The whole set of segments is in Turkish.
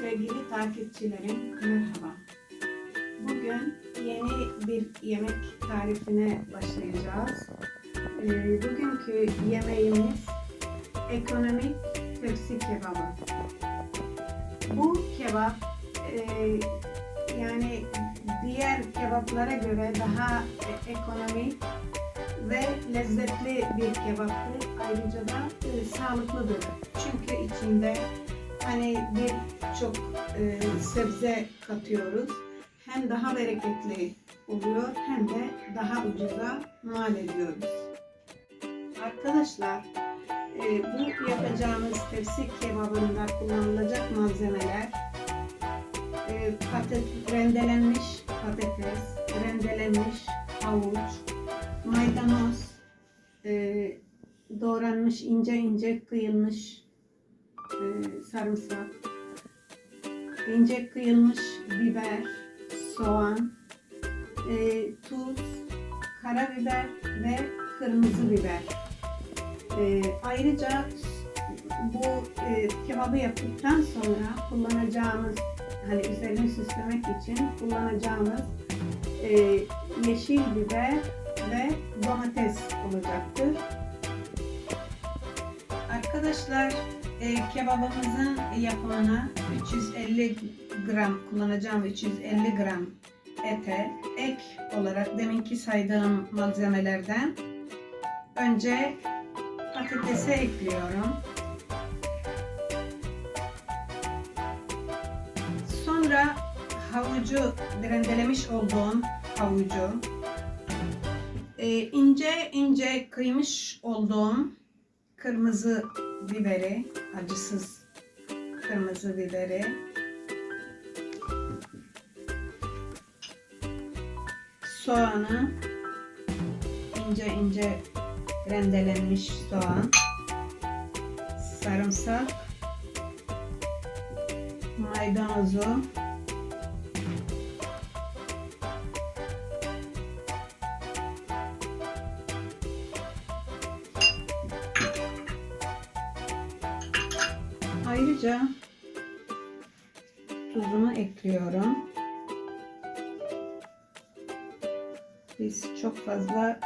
Sevgili takipçilerim merhaba. Bugün yeni bir yemek tarifine başlayacağız. Ee, bugünkü yemeğimiz ekonomik tepsi kebabı. Bu kebap e, yani diğer kebaplara göre daha ekonomik ve lezzetli bir kebaptır. Ayrıca da e, sağlıklıdır. Çünkü içinde hani birçok e, sebze katıyoruz. Hem daha bereketli oluyor hem de daha ucuza mal ediyoruz. Arkadaşlar e, bu yapacağımız tepsi kebabında kullanılacak malzemeler e, patates, rendelenmiş patates, rendelenmiş havuç, maydanoz, e, doğranmış ince ince kıyılmış e, sarımsak, ince kıyılmış biber, soğan, e, tuz, karabiber ve kırmızı biber. E, ayrıca bu e, kebabı yaptıktan sonra kullanacağımız hani üzerini süslemek için kullanacağımız e, yeşil biber ve domates olacaktır. Arkadaşlar e, kebabımızın yapımına 350 gram kullanacağım 350 gram ete ek olarak deminki saydığım malzemelerden önce patatesi ekliyorum. Sonra havucu rendelemiş olduğum havucu e, ince ince kıymış olduğum kırmızı biberi, acısız kırmızı biberi. Soğanı ince ince rendelenmiş soğan. Sarımsak. Maydanozu Ayrıca tuzumu ekliyorum. Biz çok fazla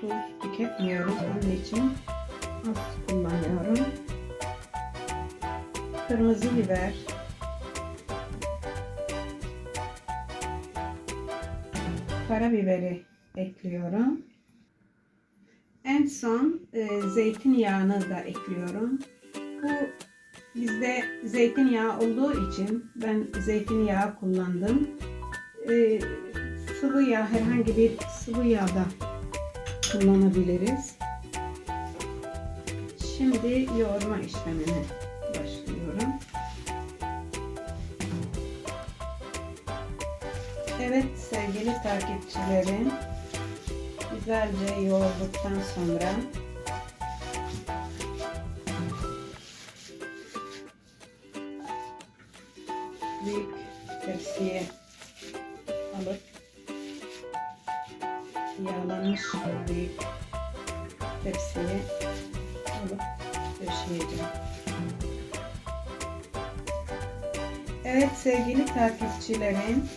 tuz tüketmiyoruz. Onun için az kullanıyorum. Kırmızı biber. Karabiberi ekliyorum. En son e, zeytinyağını da ekliyorum. Bu Bizde zeytinyağı olduğu için ben zeytinyağı kullandım. Ee, sıvı yağ, herhangi bir sıvı yağ da kullanabiliriz. Şimdi yoğurma işlemine başlıyorum. Evet sevgili takipçilerim, güzelce yoğurduktan sonra büyük tepsiye alıp yağlanmış büyük tepsiye alıp döşeyeceğim. Evet sevgili takipçilerim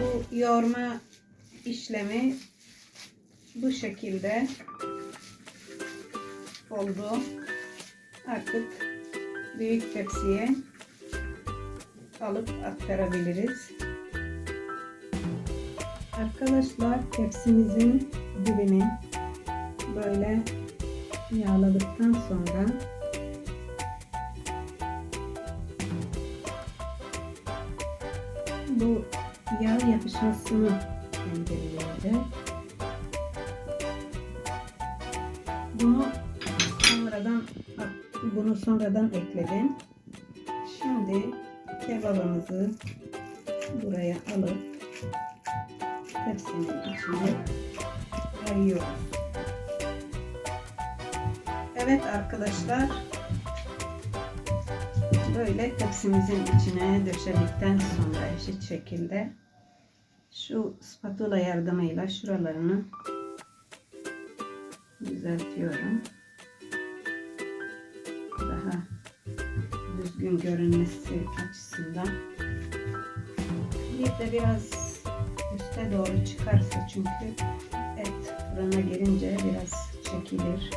bu yoğurma işlemi bu şekilde oldu. Artık büyük tepsiye alıp aktarabiliriz. Arkadaşlar tepsimizin dibini böyle yağladıktan sonra bu yağ yapışmasını engelleyecek. Bunu sonradan bunu sonradan ekledim. Şimdi kebabımızı buraya alıp tepsinin içine yayıyoruz. Evet arkadaşlar böyle tepsimizin içine döşedikten sonra eşit şekilde şu spatula yardımıyla şuralarını düzeltiyorum. Düzgün görünmesi açısından. Bir de biraz üste doğru çıkarsa çünkü et fırına girince biraz çekilir.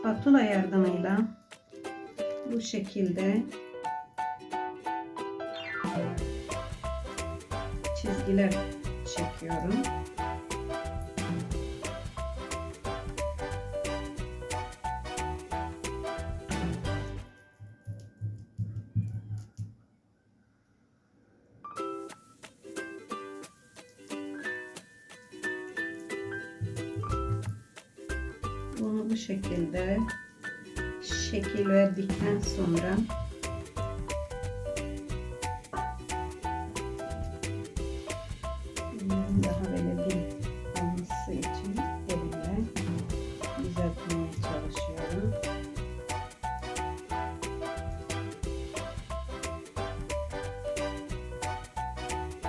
Spatula yardımıyla bu şekilde çizgiler çekiyorum. Bunu bu şekilde şekil verdikten sonra bunların daha belirgin olması için elimle düzeltmeye çalışıyorum.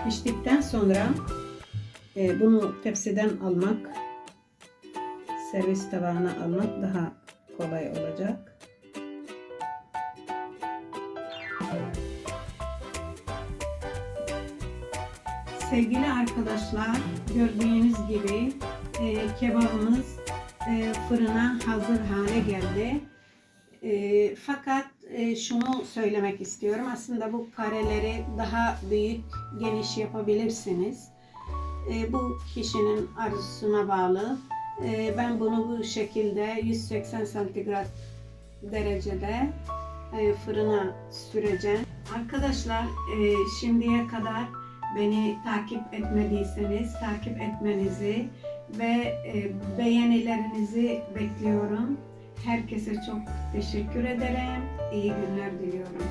Piştikten sonra e, bunu tepsiden almak servis tabağına almak daha kolay olacak. Sevgili arkadaşlar, gördüğünüz gibi e, kebabımız e, fırına hazır hale geldi. E, fakat e, şunu söylemek istiyorum. Aslında bu kareleri daha büyük, geniş yapabilirsiniz. E, bu kişinin arzusuna bağlı. E, ben bunu bu şekilde 180 santigrat derecede e, fırına süreceğim. Arkadaşlar e, şimdiye kadar beni takip etmediyseniz takip etmenizi ve e, beğenilerinizi bekliyorum. Herkese çok teşekkür ederim. İyi günler diliyorum.